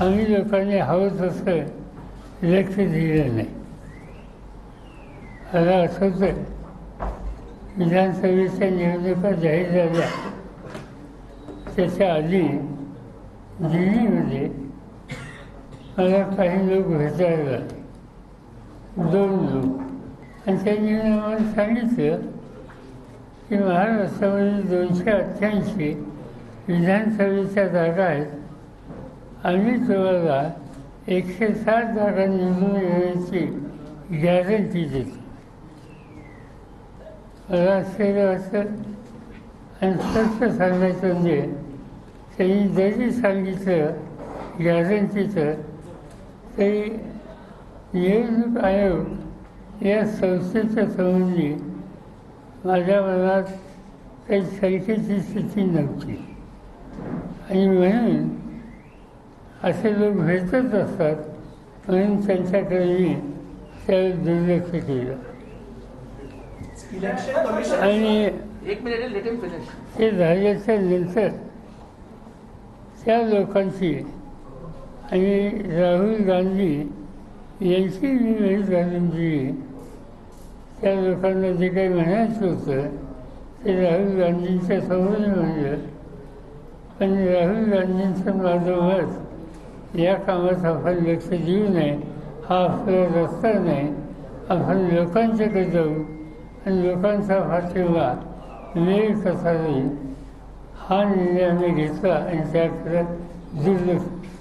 आम्ही लोकांनी हवं तसं लक्ष दिलं नाही. आता असंच आहे विधानसभेच्या निवडणुका जाहीर झाल्या त्याच्या आधी दिल्लीमध्ये मला काही लोक भेटायला दोन लोक. आणि त्यांनी मला सांगितलं की महाराष्ट्रामध्ये दोनशे अठ्ठ्याऐंशी विधानसभेच्या जागा आहेत. आम्ही तुम्हाला एकशे सात जागा निवडून येण्याची गॅरंटी देतो. मला आश्चर्य वाटतं. आणि स्पष्ट सांगायचं म्हणजे त्यांनी जरी सांगितलं गॅरंटीचं तरी निवडणूक आयोग या संस्थेच्या संबंधी माझ्या मनात काही शंकेची स्थिती नव्हती. आणि म्हणून असे लोक भेटत असतात म्हणून त्यांच्याकडे मी त्यावेळी दुर्लक्ष केलं. आणि एक मिनिट लेट हिम फिनिश ते झाल्याच्यानंतर त्या लोकांची आणि राहुल गांधी यांची मी वेळ घालून दिली त्या लोकांना जे काही म्हणायचं होतं ते राहुल गांधींच्या समोर म्हणलं पण राहुल गांधींचं माझं मत या कामात आपण लक्ष देऊ नये हा आपला रस्ता नाही आपण लोकांच्याकडे जाऊ आणि लोकांचा पाठिंबा वेळ कसा जाईल हा निर्णय आम्ही घेतला आणि त्याकडे दुर्लक्ष